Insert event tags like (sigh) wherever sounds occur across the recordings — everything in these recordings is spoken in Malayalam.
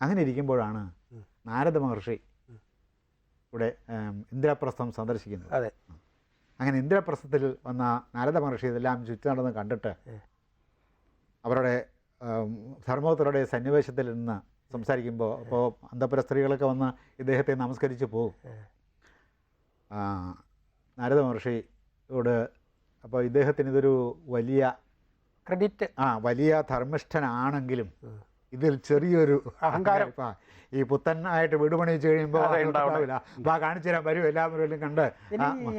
അങ്ങനെ ഇരിക്കുമ്പോഴാണ് നാരദ മഹർഷി ഇവിടെ ഇന്ദിരാപ്രസ്ഥം സന്ദർശിക്കുന്നത്. അതെ. അങ്ങനെ ഇന്ദ്രപ്രസ്ഥത്തിൽ വന്ന നാരദ മഹർഷി ഇതെല്ലാം ചുറ്റി നടന്ന് കണ്ടിട്ട് അവരുടെ ഉം, ധർമ്മപുത്രരുടെ സന്നിവേശത്തിൽ നിന്ന് സംസാരിക്കുമ്പോൾ അപ്പോൾ അന്തപുര സ്ത്രീകളൊക്കെ വന്ന് ഇദ്ദേഹത്തെ നമസ്കരിച്ച് പോകും. നാരദ മഹർഷിയോട് അപ്പോൾ ഇദ്ദേഹത്തിന് ഇതൊരു വലിയ ക്രെഡിറ്റ്. ആ വലിയ ധർമ്മിഷ്ഠനാണെങ്കിലും ഇതിൽ ചെറിയൊരു അഹങ്കാരം. ഈ ഈ പുത്തനായിട്ട് വീട് പണിയിച്ച് കഴിയുമ്പോൾ. ഉണ്ടാവില്ല. അപ്പോൾ ആ കാണിച്ചു തരാൻ വരും എല്ലാവരും കണ്ട്.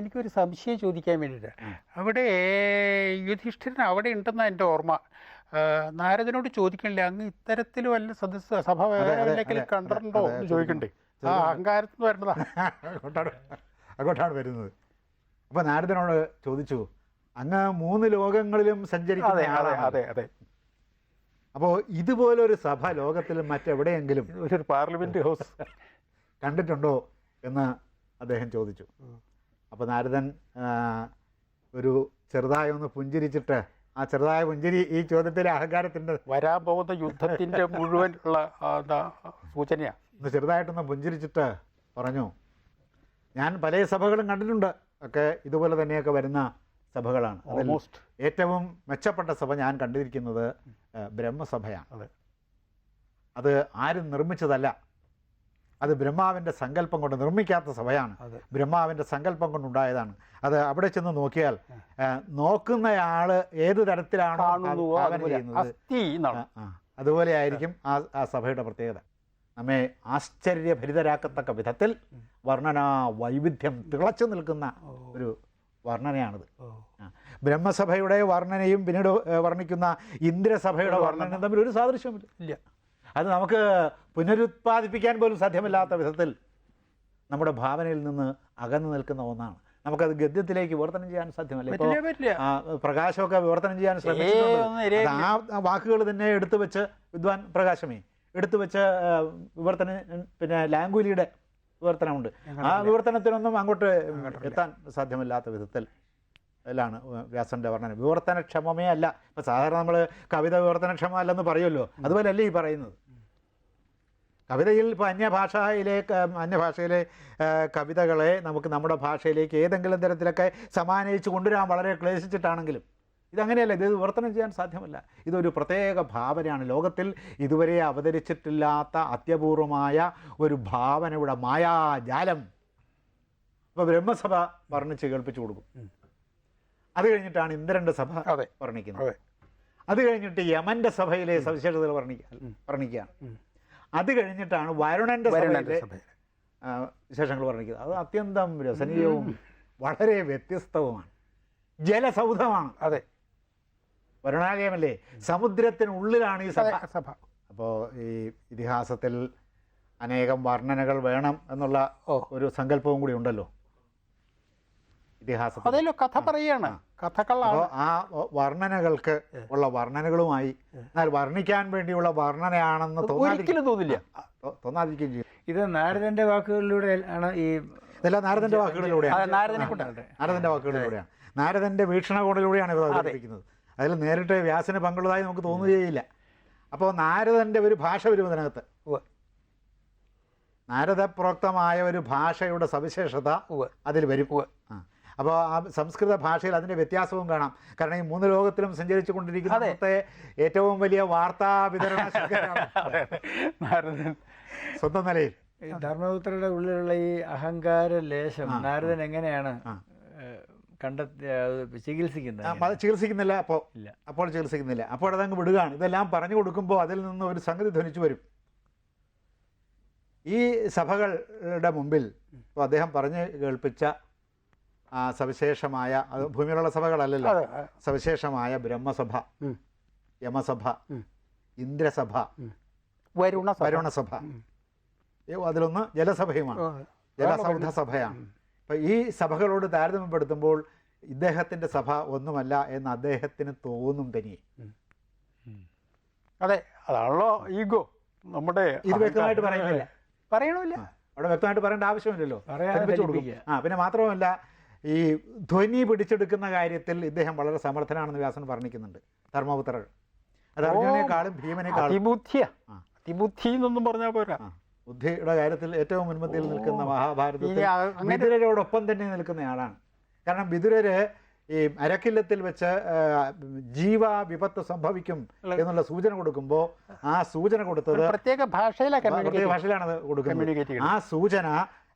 എനിക്കൊരു സംശയം ചോദിക്കാൻ വേണ്ടിയിട്ട്. അവിടെ യുധിഷ്ഠിരൻ അവിടെ ഉണ്ടെന്ന എന്റെ ഓർമ്മ. നാരദനോട് ചോദിക്കണില്ല അങ്ങ് ഇത്തരത്തിൽ വല്ല സദസ് സഭ വേറെ കണ്ടിട്ടുണ്ടോ എന്ന് ചോദിക്കണ്ടേ? ആ അഹങ്കാരത്തിൽ നിന്ന് വരുന്നതാ. അങ്ങോട്ടാണ് അങ്ങോട്ടാണ് വരുന്നത്. അപ്പോൾ നാരദനോട് ചോദിച്ചു അങ്ങ് മൂന്ന് ലോകങ്ങളിലും സഞ്ചരിക്കുന്ന അതെ അതെ അതെ. അപ്പോൾ ഇതുപോലൊരു സഭ ലോകത്തിൽ മറ്റെവിടെയെങ്കിലും ഒരു പാർലമെന്റ് ഹൗസ്. (laughs) കണ്ടിട്ടുണ്ടോ എന്ന് അദ്ദേഹം ചോദിച്ചു. അപ്പോൾ നാരദൻ ഒരു ചെറുതായി ഒന്ന് പുഞ്ചിരിച്ചിട്ട് ആ ചെറുതായ പുഞ്ചിരി ഈ ചോദ്യത്തിലെ അഹങ്കാരത്തിന്റെ വരാൻ പോകുന്ന യുദ്ധത്തിന്റെ മുഴുവൻ ഉള്ള ആ, എന്താ, സൂചനയാ. ഒന്ന് ചെറുതായിട്ടൊന്ന് പുഞ്ചിരിച്ചിട്ട് പറഞ്ഞു. ഞാൻ പല സഭകളും കണ്ടിട്ടുണ്ട്. ഒക്കെ ഇതുപോലെ തന്നെയൊക്കെ വരുന്ന സഭകളാണ്. ഓൾമോസ്റ്റ് ഏറ്റവും മെച്ചപ്പെട്ട സഭ ഞാൻ കണ്ടിരിക്കുന്നത് ബ്രഹ്മസഭയാണ്. അതെ. അത് ആരും നിർമ്മിച്ചതല്ല. അത് ബ്രഹ്മാവിന്റെ സങ്കല്പം കൊണ്ട് നിർമ്മിക്കാത്ത സഭയാണ്. ബ്രഹ്മാവിന്റെ സങ്കല്പം കൊണ്ടുണ്ടായതാണ്. അത് അവിടെ ചെന്ന് നോക്കിയാൽ നോക്കുന്നയാൾ നോക്കുന്നയാൾ ഏത് തരത്തിലാണോ. അതുപോലെ ആയിരിക്കും ആ ആ സഭയുടെ പ്രത്യേകത. നമ്മെ ആശ്ചര്യഭരിതരാക്കത്തക്ക വിധത്തിൽ വർണനാ വൈവിധ്യം തിളച്ചു നിൽക്കുന്ന ഒരു വർണനയാണിത്. ബ്രഹ്മസഭയുടെ വർണനയും പിന്നീട് വർണിക്കുന്ന ഇന്ദ്രസഭയുടെ വർണനയും തമ്മിൽ ഒരു സാദൃശ്യമില്ല. ഇല്ല. അത് നമുക്ക് പുനരുത്പാദിപ്പിക്കാൻ പോലും സാധ്യമല്ലാത്ത വിധത്തിൽ നമ്മുടെ ഭാവനയിൽ നിന്ന് അകന്നു നിൽക്കുന്ന ഒന്നാണ്. നമുക്കത് ഗദ്യത്തിലേക്ക് വിവർത്തനം ചെയ്യാൻ സാധ്യമല്ല. ഇപ്പോൾ പ്രകാശമൊക്കെ വിവർത്തനം ചെയ്യാൻ ശ്രമിച്ചിട്ടുണ്ട്. ആ വാക്കുകൾ തന്നെ എടുത്തു വെച്ച് വിദ്വാൻ പ്രകാശമേ എടുത്തു വെച്ച് വിവർത്തനം പിന്നെ ലാംഗുലിയുടെ വിവർത്തനമുണ്ട്. ആ വിവർത്തനത്തിനൊന്നും അങ്ങോട്ട് എത്താൻ സാധ്യമല്ലാത്ത വിധത്തിൽ ലാണ് വ്യാസന്റെ വർണന. വിവർത്തനക്ഷമമേ അല്ല. ഇപ്പം സാധാരണ നമ്മൾ കവിത വിവർത്തനക്ഷമ അല്ലെന്ന് പറയുമല്ലോ. അതുപോലെ അല്ലേ ഈ പറയുന്നത്. കവിതയിൽ ഇപ്പോൾ അന്യഭാഷയിലെ അന്യഭാഷയിലെ കവിതകളെ നമുക്ക് നമ്മുടെ ഭാഷയിലേക്ക് ഏതെങ്കിലും തരത്തിലൊക്കെ സമാനയിച്ച് കൊണ്ടുവരാൻ വളരെ ക്ലേശിച്ചിട്ടാണെങ്കിലും ഇതങ്ങനെയല്ല ഇത് വിവർത്തനം ചെയ്യാൻ സാധ്യമല്ല. ഇതൊരു പ്രത്യേക ഭാവനയാണ്. ലോകത്തിൽ ഇതുവരെ അവതരിച്ചിട്ടില്ലാത്ത അത്യപൂർവമായ ഒരു ഭാവനയുടെ മായാജാലം. അപ്പോൾ ബ്രഹ്മസഭ വർണിച്ച് കേൾപ്പിച്ചു കൊടുക്കും. അത് കഴിഞ്ഞിട്ടാണ് ഇന്ദ്രന്റെ സഭ വർണിക്കുന്നത്. അതെ. കഴിഞ്ഞിട്ട് യമന്റെ സഭയിലെ സവിശേഷതകൾ വർണിക്കുക വർണിക്കുകയാണ്. അത് കഴിഞ്ഞിട്ടാണ് വരുണന്റെ സഭയിലെ വിശേഷങ്ങൾ വർണിക്കുന്നത്. അത് അത്യന്തം രസനീയവും വളരെ വ്യത്യസ്തവുമാണ്. ജലസൗധമാണ്. അതെ. വരുണാലയമല്ലേ സമുദ്രത്തിനുള്ളിലാണ് ഈ സഭ. സഭ. അപ്പോൾ ഈ ഇതിഹാസത്തിൽ അനേകം വർണനകൾ വേണം എന്നുള്ള ഒരു സങ്കല്പവും കൂടി ഉണ്ടല്ലോ. ഇതിഹാസം കഥ പറയാണ് കഥകളാണ്. ആ വർണനകൾക്ക് ഉള്ള വർണനകളുമായി എന്നാൽ വർണിക്കാൻ വേണ്ടിയുള്ള വർണനയാണെന്ന് തോന്നാതിരിക്കും ഒരിക്കലും തോന്നില്ല. തോന്നാതിരിക്കുകയും ചെയ്യും. ഇത് നാരദന്റെ വാക്കുകളിലൂടെ ആണ് ഈ ഇതെല്ലാം നാരദന്റെ വാക്കുകളിലൂടെയാണ്. നാരദന്റെ വാക്കുകളിലൂടെയാണ്. നാരദന്റെ വീക്ഷണകോണിലൂടെയാണ് ഇത് അവതരിപ്പിക്കുന്നത്. അതിൽ നേരിട്ട് വ്യാസന് പങ്കുള്ളതായി നമുക്ക് തോന്നുകയില്ല. അപ്പോൾ നാരദന്റെ ഒരു ഭാഷ വരും ഇതിനകത്ത് ഉവ്വ്, നാരദപ്രോക്തമായ ഒരു ഭാഷയുടെ സവിശേഷത അതിൽ വരും. അപ്പോൾ ആ. സംസ്കൃത ഭാഷയിൽ അതിന്റെ വ്യത്യാസവും കാണാം. കാരണം ഈ മൂന്ന് ലോകത്തിലും സഞ്ചരിച്ചു കൊണ്ടിരിക്കുന്ന ഏറ്റവും വലിയ വാർത്താ വിതരണ (laughs) സ്വന്തം നിലയിൽ. ധർമ്മപുത്രയുടെ ഉള്ളിലുള്ള ഈ അഹങ്കാര ലേശം നാരദൻ എങ്ങനെയാണ് കണ്ടെത്തി അത് ചികിത്സിക്കുന്നില്ല അപ്പോൾ ഇല്ല. അപ്പോൾ ചികിത്സിക്കുന്നില്ല. അപ്പോൾ അതങ്ങ് വിടുകയാണ്. ഇതെല്ലാം പറഞ്ഞു കൊടുക്കുമ്പോൾ അതിൽ നിന്ന് ഒരു സംഗതി ധ്വനിച്ചു വരും. ഈ സഭകളുടെ മുമ്പിൽ ഇപ്പോൾ അദ്ദേഹം പറഞ്ഞ് കേൾപ്പിച്ച ആ സവിശേഷമായ അത് ഭൂമിയിലുള്ള സഭകളല്ലല്ലോ. സവിശേഷമായ ബ്രഹ്മസഭ യമസഭ ഇന്ദ്രസഭ വരുണ വരുണസഭ. അതിലൊന്ന് ജലസഭയുമാണ്. ജലസൗധ സഭയാണ്. അപ്പം ഈ സഭകളോട് താരതമ്യപ്പെടുത്തുമ്പോൾ ഇദ്ദേഹത്തിന്റെ സഭ ഒന്നുമല്ല എന്ന് അദ്ദേഹത്തിന് തോന്നും തനിയെ അതെ. അതാണല്ലോ ഈഗോ. നമ്മുടെ ഇത് വ്യക്തമായിട്ട് പറയുന്നില്ല. പറയണമില്ല. അവിടെ വ്യക്തമായിട്ട് പറയേണ്ട ആവശ്യമില്ലല്ലോ. ആ പിന്നെ മാത്രമല്ല ഈ ധ്വനി പിടിച്ചെടുക്കുന്ന കാര്യത്തിൽ ഇദ്ദേഹം വളരെ സമർത്ഥനാണെന്ന് വ്യാസൻ വർണിക്കുന്നുണ്ട്. ധർമ്മപുത്രർ. അത് അർജുനേക്കാളും ഭീമനേക്കാളും. അതിബുദ്ധിയാ. അതിബുദ്ധി എന്നൊന്നും പറഞ്ഞാൽ പോരാ. ബുദ്ധിയുടെ കാര്യത്തിൽ ഏറ്റവും മുൻപന്തിയിൽ നിൽക്കുന്ന മഹാഭാരതത്തിൽ വിതുരരോടൊപ്പം തന്നെ നിൽക്കുന്നയാളാണ് കാരണം വിതുരര് ഈ അരക്കില്ലത്തിൽ വെച്ച് ജീവ വിപത്ത് സംഭവിക്കും എന്നുള്ള സൂചന കൊടുക്കുമ്പോൾ ആ സൂചന കൊടുത്തത് പ്രത്യേക ഭാഷയിലാണ് കൊടുക്കുന്നത്. ആ സൂചന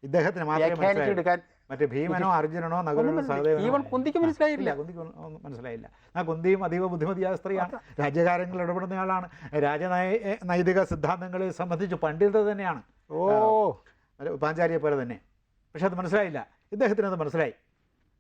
ഇദ്ദേഹത്തിന് മാത്രമേ മനസ്സിലായി മറ്റേ ഭീമനോ അർജുനനോ നകുലനോ സഹദേവനോ കുന്തിക്ക് മനസ്സിലായില്ല. കുന്തിക്ക് മനസ്സിലായില്ല. ആ കുന്തിയും അതീവ ബുദ്ധിമതിയായ സ്ത്രീയാണ്. രാജ്യകാര്യങ്ങൾ ഇടപെടുന്ന ആളാണ്. രാജനയ നൈതിക സിദ്ധാന്തങ്ങളെ സംബന്ധിച്ച് പണ്ഡിതർ തന്നെയാണ്. ഓ. പാഞ്ചാരിയെ പോലെ തന്നെ. പക്ഷെ അത് മനസ്സിലായില്ല. ഇദ്ദേഹത്തിന് അത് മനസ്സിലായി.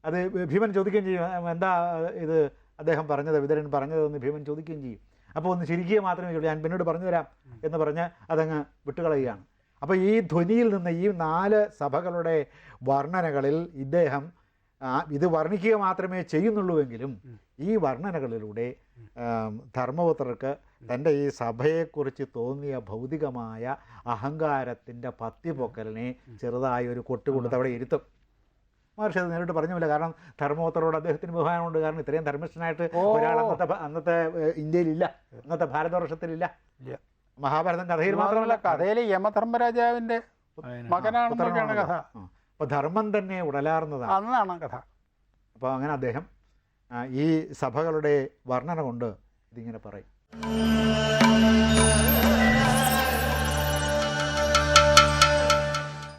അത് ഭീമൻ ചോദിക്കുകയും ചെയ്യും. എന്താ ഇത് അദ്ദേഹം പറഞ്ഞത് വിതരൻ പറഞ്ഞതെന്ന് ഭീമൻ ചോദിക്കുകയും ചെയ്യും. അപ്പോൾ ഒന്ന് ചിരിക്കുക മാത്രമേ ഉള്ളൂ. ഞാൻ പിന്നീട് പറഞ്ഞു തരാം എന്ന് പറഞ്ഞ് അതങ്ങ് വിട്ടുകളയുകയാണ്. അപ്പോൾ ഈ ധ്വനിയിൽ നിന്ന് ഈ നാല് സഭകളുടെ വർണനകളിൽ ഇദ്ദേഹം ഇത് വർണിക്കുക മാത്രമേ ചെയ്യുന്നുള്ളൂവെങ്കിലും ഈ വർണനകളിലൂടെ ധർമ്മപുത്രർക്ക് തന്റെ ഈ സഭയെക്കുറിച്ച് തോന്നിയ ഭൗതികമായ അഹങ്കാരത്തിന്റെ പത്തിപൊക്കലിനെ ചെറുതായി ഒരു കൊട്ടുകൊണ്ട് അവിടെ ഇരുത്തും. മഹർഷി അത് നേരിട്ട് പറഞ്ഞില്ല കാരണം ധർമ്മപുത്രരോട് അദ്ദേഹത്തിന് ബഹുമാനമുണ്ട്. കാരണം ഇത്രയും ധർമ്മിഷ്ഠനായിട്ട്. ഒരാൾ അന്നത്തെ അന്നത്തെ ഇന്ത്യയിലില്ല. അന്നത്തെ ഭാരതവർഷത്തിലില്ല. ഇല്ല. മഹാഭാരതം കഥയിൽ മാത്രമല്ല കഥയിൽ യമധർമ്മരാജാവിന്റെ മകനാണെന്നൊക്കെയാണ് കഥ. അപ്പോൾ ധർമ്മം തന്നെ ഉടലാർന്നതാണ്. അന്നാണ് കഥ. അപ്പോൾ അങ്ങനെ അദ്ദേഹം ഈ സഭകളുടെ വർണന കൊണ്ട് ഇതിങ്ങനെ പറയും.